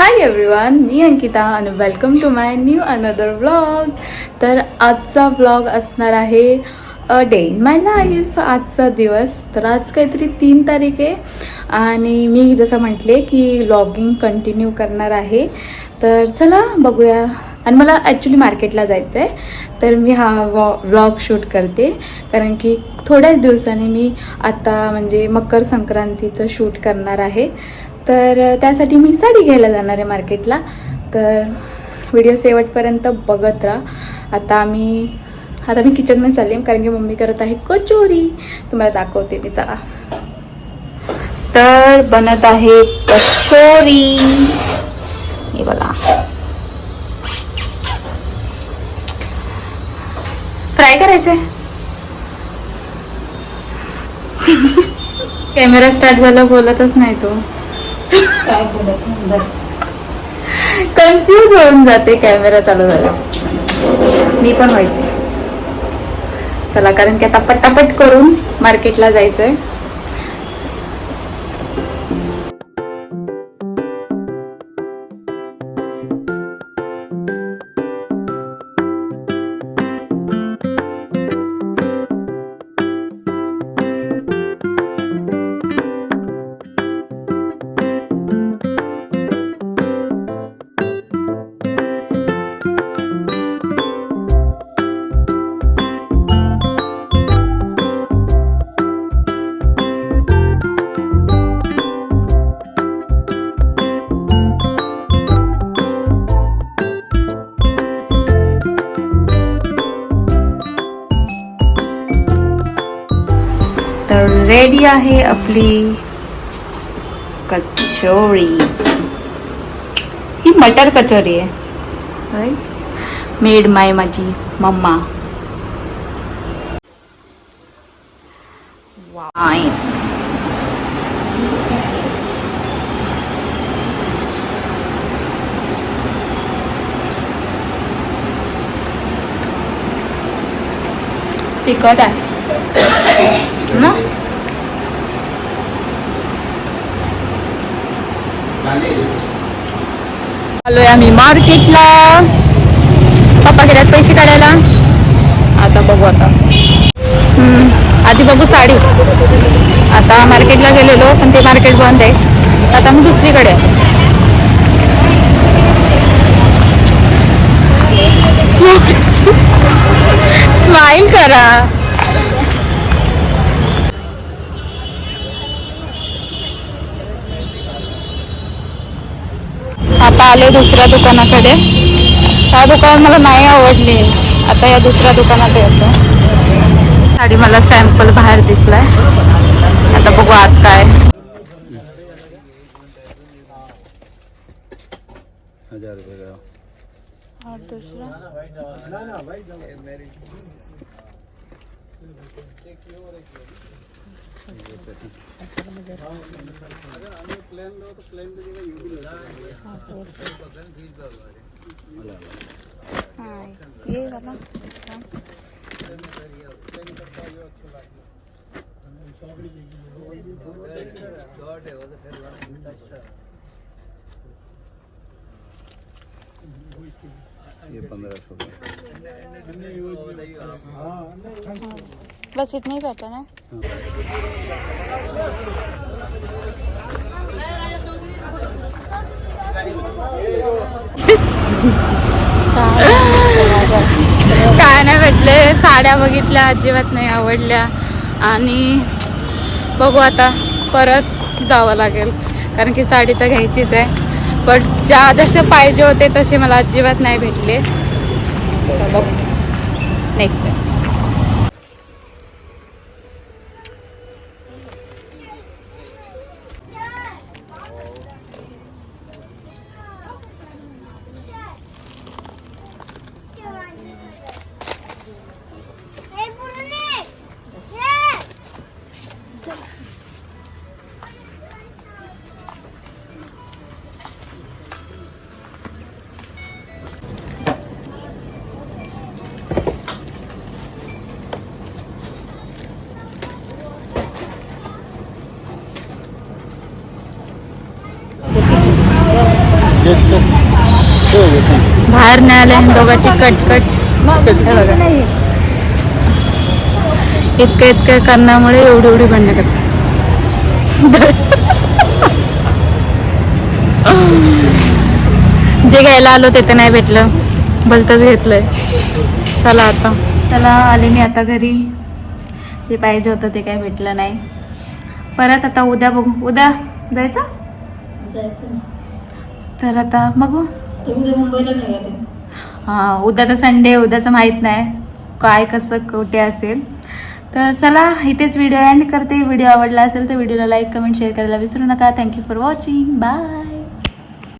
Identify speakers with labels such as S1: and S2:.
S1: Hi everyone मी अंकिता आणि welcome to my new another vlog तर आजचा व्लॉग असणार आहे a day in my life आजचा दिवस तर आज काहीतरी तीन तारीख आहे. आणि मी जसं म्हटले की व्लॉगिंग कंटिन्यू करणार आहे. तर चला बघूया. आणि मला ॲक्च्युली मार्केटला जायचं आहे तर मी हा वॉ व्लॉग शूट करते. कारण की थोड्याच दिवसांनी मी आता म्हणजे मकर संक्रांतीचं शूट करणार आहे. तर त्यासाठी मी साडी घ्यायला जाणार आहे मार्केटला. तर व्हिडिओ शेवटपर्यंत बघत राहा. आता आम्ही आता मी किचनमध्ये चालली आहे कारण की मम्मी करत आहे कचोरी. तुम्हाला दाखवते मी चला. तर बनत आहे कचोरी. हे बघा. फ्राय करायचे कॅमेरा स्टार्ट झाला बोलतच नाही तो. कन्फ्यूज होऊन जाते कॅमेरा चालू झाला मी पण व्हायचे. चला कारण की आता पटापट करून मार्केटला जायचंय. रेडी आहे आपली कचोरी. ही मटर कचोरी आहे. मेड माय माझी मम्मा. वाईन तिखट आहे ना? आलोय आम्ही मार्केटला. पप्पा गेल्यात पैसे काढायला. आता बघू आता. हम्म, आधी बघू साडी. आता मार्केटला गेलेलो पण ते मार्केट बंद आहे. आता मी दुसरीकडे. आहे. स्माईल करा. आता आले दुसऱ्या दुकानाकडे. त्या दुकान मला नाही आवडली. आता या दुसऱ्या दुकानात येतो. साडी मला सॅम्पल बाहेर दिसलाय. आता बघू आत काय.
S2: हज़ार रुपये का?
S1: और दुसरा. हाँ, ये वाला
S2: ये पंद्रह सौ
S1: बस इतना ही पैटर्न है काय नाही भेटले. साड्या बघितल्या अजिबात नाही आवडल्या. आणि बघू आता परत जावं लागेल. कारण की साडी तर घ्यायचीच आहे. पण ज्या जसे पाहिजे होते तसे मला अजिबात नाही भेटले. बघ. नेक्स्ट बाहेर नाही आले दोघांची कटकट. इतकं इतकं करण्यामुळे एवढी एवढी भांडणं करतात. जे घ्यायला आलो ते तर नाही भेटलं. भलतंच घेतलंय. चला आता. चला आले मी आता घरी. जे पाहिजे होतं ते काही भेटलं नाही. परत आता उद्या बघू. उद्या जायचं? तर आता बघू. हां उद्या तर संडे उद्याचं माहीत नाही. काय कसं कुठे असेल. तर चला इथेच व्हिडिओ एंड करते. व्हिडिओ आवडला असेल तर व्हिडिओला लाईक कमेंट शेअर करायला विसरू नका. Thank you for watching bye